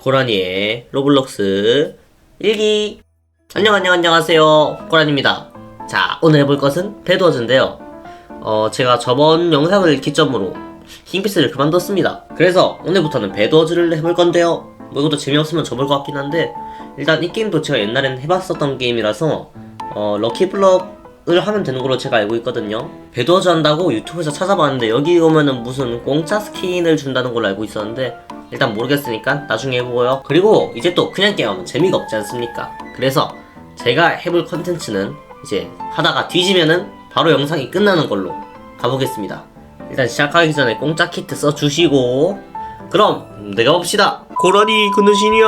고라니의 로블록스 일기. 안녕 안녕 안녕하세요. 고라니입니다. 자 오늘 해볼 것은 배드워즈인데요. 어 제가 저번 영상을 기점으로 킹피스를 그만뒀습니다. 그래서 오늘부터는 배드워즈를 해볼 건데요. 뭐 이것도 재미없으면 접을 것 같긴 한데 일단 이 게임도 제가 옛날엔 해봤었던 게임이라서 어 럭키블럭을 하면 되는 걸로 제가 알고 있거든요. 배드워즈 한다고 유튜브에서 찾아봤는데 여기 오면은 무슨 공짜 스킨을 준다는 걸로 알고 있었는데 일단 모르겠으니까 나중에 해보고요. 그리고 이제 또 그냥 게임하면 재미가 없지 않습니까? 그래서 제가 해볼 컨텐츠는 이제 하다가 뒤지면은 바로 영상이 끝나는 걸로 가보겠습니다. 일단 시작하기 전에 공짜 키트 써주시고 그럼 내가 봅시다. 고라니 그누신이야.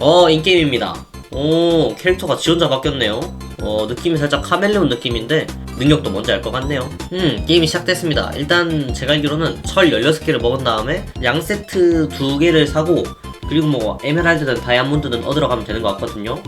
어 인게임입니다. 오 캐릭터가 지원자 바뀌었네요. 어 느낌이 살짝 카멜레온 느낌인데 능력도 뭔지 알 것 같네요. 음, 게임이 시작됐습니다. 일단 제가 알기로는 철 16개를 먹은 다음에 양 세트 2개를 사고 그리고 뭐 에메랄드든 다이아몬드든 얻으러 가면 되는 것 같거든요.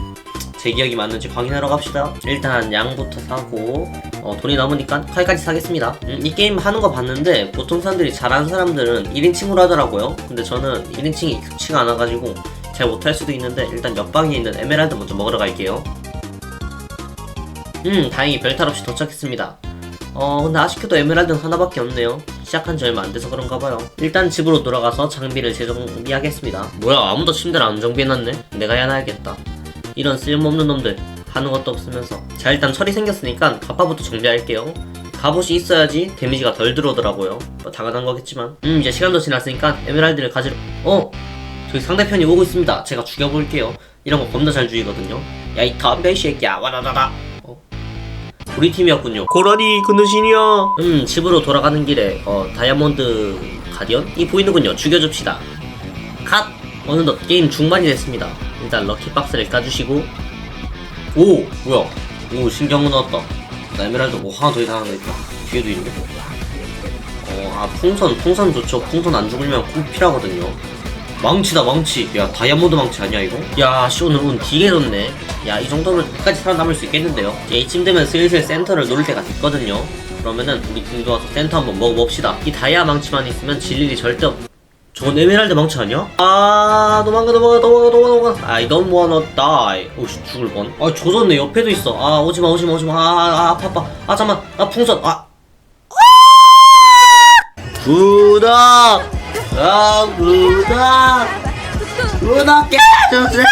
제 기억이 맞는지 확인하러 갑시다. 일단 양부터 사고 어, 돈이 남으니까 칼까지 사겠습니다. 음, 이 게임 하는 거 봤는데 보통 사람들이 잘하는 사람들은 1인칭으로 하더라고요. 근데 저는 1인칭이 좋지가 않아가지고 잘 못할 수도 있는데 일단 옆방에 있는 에메랄드 먼저 먹으러 갈게요. 음 다행히 별탈 없이 도착했습니다. 어 근데 아쉽게도 에메랄드는 하나밖에 없네요. 시작한 지 얼마 안 돼서 그런가 봐요. 일단 집으로 돌아가서 장비를 재정비하겠습니다. 뭐야 아무도 침대를 안 정비해놨네? 내가 해야 나야겠다. 이런 쓸모없는 놈들 하는 것도 없으면서. 자 일단 철이 생겼으니까 갑바부터 정비할게요. 갑옷이 있어야지 데미지가 덜 들어오더라고요. 뭐 당연한 거겠지만. 음 이제 시간도 지났으니까 에메랄드를 가지러 어? 저기 상대편이 오고 있습니다. 제가 죽여볼게요. 이런 거 겁나 잘 죽이거든요. 야이이 새끼야. 어? 우리 팀이었군요. 고라니 그누신이야. 음 집으로 돌아가는 길에 어 다이아몬드 가디언이 보이는군요. 죽여줍시다. 갓 어느덧 게임 중반이 됐습니다. 일단 럭키 박스를 까주시고 오 뭐야? 오 신경문 넣었다. 나 에메랄드 뭐 하나 더 이상한 거 있다. 뒤에도 있네. 어 아 풍선 풍선 좋죠. 풍선 안 죽으면 꼭 필요하거든요. 망치다 망치 야 다이아몬드 망치 아니야 이거? 야씨 오늘 운 되게 좋네 야 이 정도면 끝까지 살아남을 수 있겠는데요? 야, 이쯤 되면 슬슬 센터를 노릴 때가 됐거든요. 그러면은 우리 팀도 와서 센터 한번 먹어봅시다. 이 다이아 망치만 있으면 질 일이 절대 없 저건 에메랄드 망치 아니야? 아 도망가 도망가 도망가 도망가 도망가. I don't wanna die 오씨 죽을 뻔아 조졌네. 옆에도 있어. 아 오지마 오지마 오지마. 아, 아 아파 아파. 아 잠만. 아 풍선. 아. 구독 아 구독 구독해주세요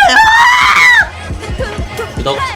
구독